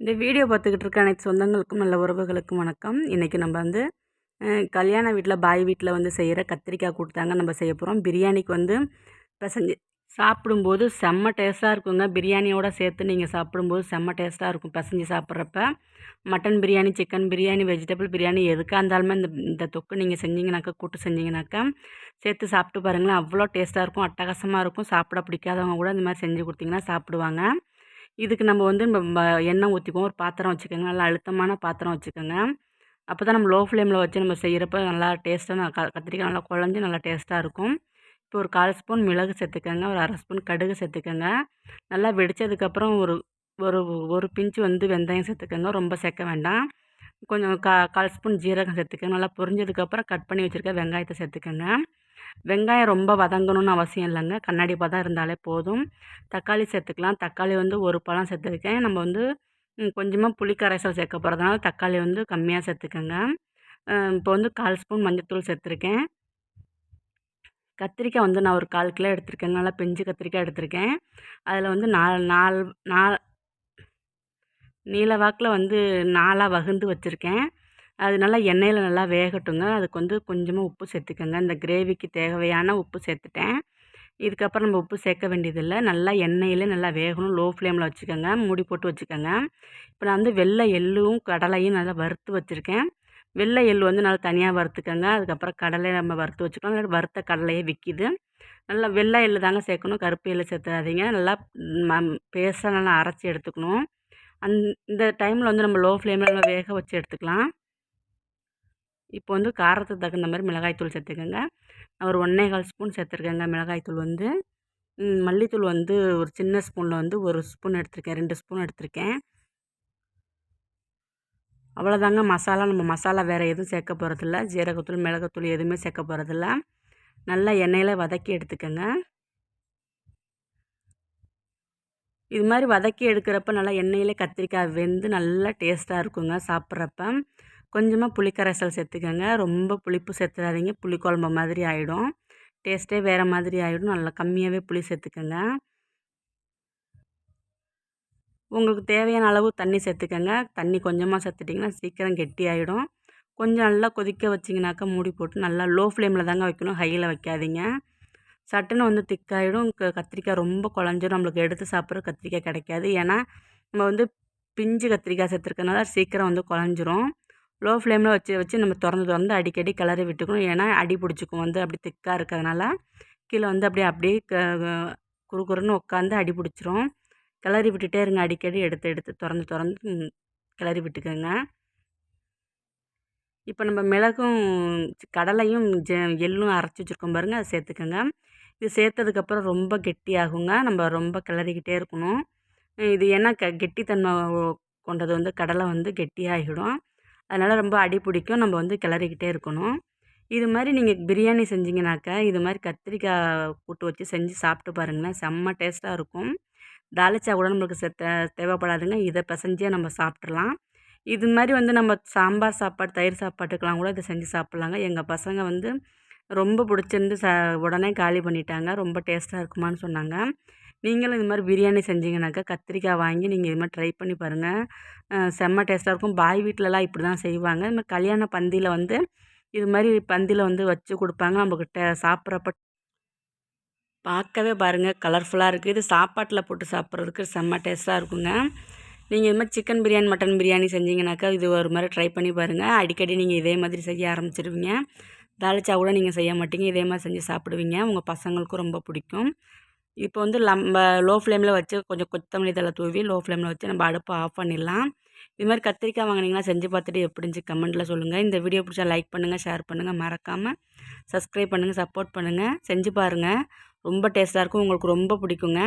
இந்த வீடியோ பார்த்துக்கிட்டு இருக்க அனைத்து சொந்தங்களுக்கும் நல்ல உறவுகளுக்கும் வணக்கம். இன்றைக்கி நம்ம வந்து கல்யாண வீட்டில் பாய் வீட்டில் வந்து செய்கிற கத்திரிக்காய் கொடுத்தாங்க நம்ம செய்ய போகிறோம் பிரியாணிக்கு வந்து பிசைஞ்சு சாப்பிடும்போது செம்ம டேஸ்ட்டாக இருக்குங்க. பிரியாணியோடு சேர்த்து நீங்கள் சாப்பிடும்போது செம்ம டேஸ்ட்டாக இருக்கும். பிசைஞ்சு சாப்பிட்றப்ப mutton biryani chicken biryani vegetable biryani எதுக்காக இருந்தாலுமே இந்த இந்த தொக்கு நீங்கள் செஞ்சீங்கனாக்கா கூட்டு செஞ்சீங்கனாக்கா சேர்த்து சாப்பிட்டு பாருங்களேன். அவ்வளோ டேஸ்ட்டாக இருக்கும். அட்டகாசமாக இருக்கும். சாப்பிட பிடிக்காதவங்க கூட இந்த மாதிரி செஞ்சு கொடுத்தீங்கன்னா சாப்பிடுவாங்க. இதுக்கு நம்ம வந்து நம்ம எண்ணெய் ஊற்றிக்குவோம் ஒரு பாத்திரம் வச்சுக்கோங்க. நல்லா அழுத்தமான பாத்திரம் வச்சுக்கோங்க. அப்போ தான் நம்ம லோ ஃப்ளேமில் வச்சு நம்ம செய்கிறப்ப நல்லா டேஸ்ட்டாக க கத்திரிக்காய் நல்லா குழஞ்சி நல்லா டேஸ்ட்டாக இருக்கும். இப்போ ஒரு கால் ஸ்பூன் மிளகு சேர்த்துக்கோங்க. ஒரு அரை ஸ்பூன் கடுகு சேர்த்துக்கோங்க. நல்லா வெடித்ததுக்கப்புறம் ஒரு ஒரு ஒரு பிஞ்சு வந்து வெந்தயம் சேர்த்துக்கோங்க. ரொம்ப சேர்க்க வேண்டாம். கொஞ்சம் கா கால் ஸ்பூன் ஜீரகம் சேர்த்துக்கோங்க. நல்லா பொரிஞ்சதுக்கப்புறம் கட் பண்ணி வச்சுருக்க வெங்காயத்தை சேர்த்துக்கோங்க. வெங்காயம் ரொம்ப வதங்கணும்னு அவசியம் இல்லைங்க. கண்ணாடி பதம் இருந்தாலே போதும். தக்காளி சேர்த்துக்கலாம். தக்காளி வந்து ஒரு பழம் சேர்த்துருக்கேன். நம்ம வந்து கொஞ்சமாக புளி கரைசல் சேர்க்க போகிறதுனால தக்காளி வந்து கம்மியாக சேர்த்துக்கோங்க. இப்போ வந்து கால் ஸ்பூன் மஞ்சள்தூள் சேர்த்துருக்கேன். கத்திரிக்காய் வந்து நான் ஒரு கால் கிலோ எடுத்திருக்கேன். நல்லா பிஞ்சு கத்திரிக்காய் எடுத்திருக்கேன். அதில் வந்து நாலு நாலு நாலு நீல வாக்கில் வந்து நாலாக வகுந்து வச்சுருக்கேன். அது நல்லா எண்ணெயில் நல்லா வேகட்டுங்க. அதுக்கு வந்து கொஞ்சமாக உப்பு சேர்த்துக்கோங்க. இந்த கிரேவிக்கு தேவையான உப்பு சேர்த்துட்டேன். இதுக்கப்புறம் நம்ம உப்பு சேர்க்க வேண்டியதில்லை. நல்லா எண்ணெயில் நல்லா வேகணும். லோ ஃப்ளேமில் வச்சுக்கோங்க. மூடி போட்டு வச்சுக்கோங்க. இப்போ நான் வந்து வெள்ளை எள்ளும் கடலையும் நல்லா வறுத்து வச்சுருக்கேன். வெள்ளை எள் வந்து நல்லா தனியாக வறுத்துக்கோங்க. அதுக்கப்புறம் கடலை நம்ம வறுத்து வச்சுக்கோங்க. வறுத்த கடலையே விற்கிது நல்லா வெள்ளை எள் தாங்க சேர்க்கணும். கருப்பு எள் சேர்த்துறாதீங்க. நல்லா பேஸ்ட்டாக நல்லா அரைச்சி எடுத்துக்கணும். அந் இந்த டைமில் வந்து நம்ம லோ ஃப்ளேமில் நம்ம வேக வச்சு எடுத்துக்கலாம். இப்போ வந்து காரத்துக்கு தகுந்த மாதிரி மிளகாய்த்தூள் சேர்த்துக்கோங்க. நான் ஒரு ஒன்றே கால் ஸ்பூன் சேர்த்துருக்கேங்க மிளகாய்த்தூள் வந்து. மல்லித்தூள் வந்து ஒரு சின்ன ஸ்பூனில் வந்து ஒரு ஸ்பூன் எடுத்திருக்கேன் ரெண்டு ஸ்பூன் எடுத்திருக்கேன். அவ்வளோதாங்க. மசாலா நம்ம மசாலா வேறு எதுவும் சேர்க்க போகிறதில்ல ஜீரகத்தூள் மிளகாத்தூள் எதுவுமே சேர்க்க போகிறதில்ல நல்லா எண்ணெயில் வதக்கி எடுத்துக்கோங்க. இது மாதிரி வதக்கி எடுக்கிறப்ப நல்லா எண்ணெயிலே கத்திரிக்காய் வெந்து நல்லா டேஸ்ட்டாக இருக்குங்க சாப்பிட்றப்ப. கொஞ்சமாக புளிக்கரைசல் சேர்த்துக்கோங்க. ரொம்ப புளிப்பு சேர்த்துடாதீங்க புளிக்குழம்பு மாதிரி ஆகிடும் டேஸ்ட்டே வேறு மாதிரி ஆகிடும் நல்லா கம்மியாகவே புளி சேர்த்துக்கோங்க. உங்களுக்கு தேவையான அளவு தண்ணி சேர்த்துக்கோங்க. தண்ணி கொஞ்சமாக சேர்த்துட்டிங்கன்னா சீக்கிரம் கெட்டி ஆகிடும் கொஞ்சம் நல்லா கொதிக்க வச்சிங்கனாக்கா மூடி போட்டு நல்லா லோ ஃப்ளேமில் தாங்க வைக்கணும். ஹையில் வைக்காதீங்க. சட்டுன்னு வந்து திக்காகிடும் கத்திரிக்காய் ரொம்ப குழஞ்சிடும் நம்மளுக்கு எடுத்து சாப்பிட்ற கத்திரிக்காய் கிடைக்காது. ஏன்னா நம்ம வந்து பிஞ்சு கத்திரிக்காய் சேர்த்துருக்கனால சீக்கிரம் வந்து குழஞ்சிரும். லோ ஃப்ளேமில் வச்சு வச்சு நம்ம திறந்து திறந்து அடிக்கடி கிளறி விட்டுக்கணும். ஏன்னா அடி பிடிச்சிக்கும் வந்து அப்படி திக்காக இருக்கிறதுனால கீழே வந்து அப்படியே அப்படியே குறு குறுன்னு உட்காந்து அடி பிடிச்சிரும். கிளறி விட்டுட்டே இருங்க. அடிக்கடி எடுத்து எடுத்து திறந்து திறந்து கிளறி விட்டுக்கோங்க. இப்போ நம்ம மிளகும் கடலையும் ஜ எள்ளும் அரைச்சி வச்சுருக்கோம் பாருங்கள் அதை சேர்த்துக்கோங்க. இது சேர்த்ததுக்கப்புறம் ரொம்ப கெட்டியாகுங்க. நம்ம ரொம்ப கிளறிக்கிட்டே இருக்கணும். இது ஏன்னா க கெட்டித்தன்மை கொண்டது வந்து கடலை வந்து கெட்டியாகிடும். அதனால் ரொம்ப அடி பிடிக்கும். நம்ம வந்து கிளறிக்கிட்டே இருக்கணும். இது மாதிரி நீங்கள் பிரியாணி செஞ்சிங்கனாக்கா இது மாதிரி கத்திரிக்காய் கூட்டு வச்சு செஞ்சு சாப்பிட்டு பாருங்களேன். செம்ம டேஸ்ட்டாக இருக்கும். தாளிச்சா கூட நம்மளுக்கு செ தேவைப்படாதுங்க. இதை பிசைஞ்சே நம்ம சாப்பிட்றலாம் இது மாதிரி வந்து நம்ம சாம்பார் சாப்பாடு தயிர் சாப்பாட்டுக்கெலாம் கூட இதை செஞ்சு சாப்பிட்லாங்க. எங்கள் பசங்க வந்து ரொம்ப பிடிச்சிருந்து ச உடனே காலி பண்ணிட்டாங்க. ரொம்ப டேஸ்ட்டாக இருக்குமான்னு சொன்னாங்க. நீங்களும் இது மாதிரி பிரியாணி செஞ்சீங்கன்னாக்கா கத்திரிக்காய் வாங்கி நீங்கள் இது மாதிரி ட்ரை பண்ணி பாருங்கள் செம்ம டேஸ்ட்டாக இருக்கும். பாய் வீட்டிலலாம் இப்படி தான் செய்வாங்க. இது மாதிரி கல்யாண பந்தியில் வந்து இது மாதிரி பந்தியில் வந்து வச்சு கொடுப்பாங்க. நம்மக்கிட்ட சாப்பிட்றப்ப பார்க்கவே பாருங்கள் கலர்ஃபுல்லாக இருக்குது இது சாப்பாட்டில் போட்டு சாப்பிட்றதுக்கு செம்ம டேஸ்ட்டாக இருக்குங்க. நீங்கள் இது மாதிரி சிக்கன் பிரியாணி மட்டன் பிரியாணி செஞ்சீங்கனாக்கா இது ஒரு மாதிரி ட்ரை பண்ணி பாருங்கள் அடிக்கடி நீங்கள் இதே மாதிரி செய்ய ஆரம்பிச்சிருவீங்க. தாளிச்சா கூட நீங்கள் செய்ய மாட்டீங்க. இதே மாதிரி செஞ்சு சாப்பிடுவீங்க. உங்கள் பசங்களுக்கும் ரொம்ப பிடிக்கும். இப்போ வந்து நம்ம லோ ஃப்ளேமில் வச்சு கொஞ்சம் கொத்தமல்லி தலை தூவி லோ ஃப்ளேமில் வச்சு நம்ம அடுப்பை ஆஃப் பண்ணிடலாம். இது மாதிரி கத்திரிக்காய் வாங்கினீங்கன்னா செஞ்சு பார்த்துட்டு எப்படிஞ்சு கமெண்ட்டில் சொல்லுங்கள் இந்த வீடியோ பிடிச்சா லைக் பண்ணுங்கள் ஷேர் பண்ணுங்கள் மறக்காமல் சப்ஸ்கிரைப் பண்ணுங்கள் சப்போர்ட் பண்ணுங்கள் செஞ்சு பாருங்கள் ரொம்ப டேஸ்ட்டாக இருக்கும். உங்களுக்கு ரொம்ப பிடிக்குங்க.